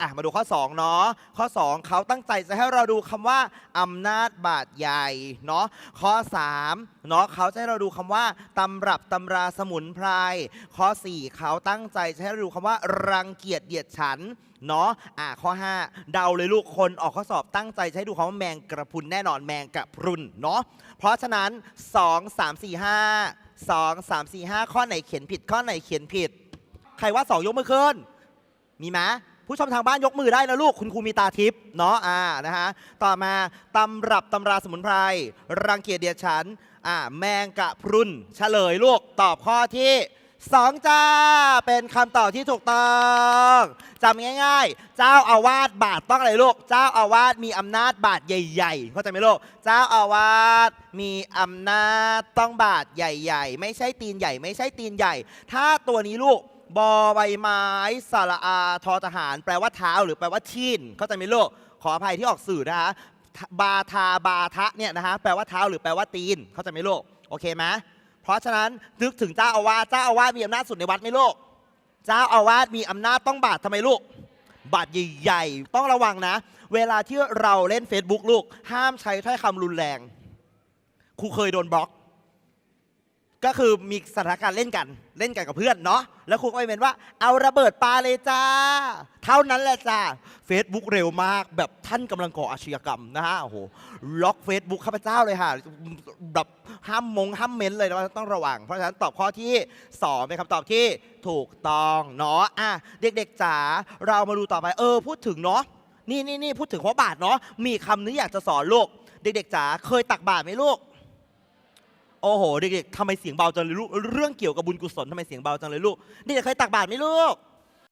อะมาดูข้อ 2 เนาะข้อ 2 เขาตั้งใจจะให้เราดูคำว่าอำนาจบาดใหญ่เนาะข้อ3เนาะเขาจะให้เราดูคำว่าตำรับตำราสมุนไพรข้อ 4 เขาตั้งใจจะให้เราดูคำว่ารังเกียจเดียดฉันเนาะอะข้อ 5 เดาเลยลูกคนออกข้อสอบตั้งใจจะให้ดูคำว่าแมงกระพุนแน่นอนแมงกระพรุนเนาะเพราะฉะนั้น 2 3 4 5 2 3 4 5 ข้อไหนเขียนผิด ข้อไหนเขียนผิด ใครว่า 2 ยกมือขึ้นมีไหม ผู้ชมทางบ้านยกมือได้นะลูก คุณครูมีตาทิพย์เนาะอ่านะฮะต่อมาตำรับตำราสมุนไพรรังเกียจเดียดฉันอ่าแมงกะพรุนเฉลยลูกตอบข้อที่ สองจ้า เป็นคำตอบที่ถูกต้องจำง่ายๆ เจ้าอาวาสบาทต้องอะไรลูก เจ้าอาวาสมีอำนาจบาทใหญ่ๆเข้าใจไหมลูก เจ้าอาวาสมีอำนาจต้องบาทใหญ่ๆ ไม่ใช่ตีนใหญ่ ไม่ใช่ตีนใหญ่ ถ้าตัวนี้ลูกบอใบไม้สระอาทอทหาร แปลว่าเท้าหรือแปลว่าชีนเข้าใจไหมลูก ขออภัยที่ออกสื่อนะคะบาทาบาทะเนี่ยนะคะแปลว่าเท้าหรือแปลว่าตีน เข้าใจไหมลูก โอเคไหม เพราะฉะนั้นนึกถึงเจ้าอาวาสเจ้าอาวาสมีอำนาจสุดในวัดไหมลูกเจ้าอาวาสมีอำนาจต้องบาททำไมลูกบาทใหญ่ๆต้องระวังนะ เวลาที่เราเล่น Facebook ลูก ห้ามใช้ถ้อยคำรุนแรงครูเคยโดนบล็อก ก็คือมีสถานการณ์เล่นกันเล่นกันกับเพื่อนเนาะแล้วครูก็ไปเมนว่าเอาระเบิดปาเลยจ้า เท่านั้นแหละจ้า Facebook เร็วมากแบบท่านกำลังก่ออาชญากรรมนะฮะโอ้โหล็อก Facebook ข้าพเจ้าเลยค่ะแบบห้ามมงห้ามเม้นเลยนะต้องระวัง เพราะฉะนั้นตอบข้อที่สองเป็นคำตอบที่ถูกต้องเนาะอะเด็กๆจ๋าเรามาดูต่อไปเออพูดถึงเนาะนี่นี่นี่พูดถึงข้อบาทเนาะมีคำนึงอยากจะสอนลูกเด็กๆจ๋าเคยตักบาตรไหมลูก โอ้โหเด็กๆทำไมเสียงเบาจังเลยลูกเรื่องเกี่ยวกับบุญกุศลทำไมเสียงเบาจังเลยลูกเด็กๆเคยตักบาตรไหมลูก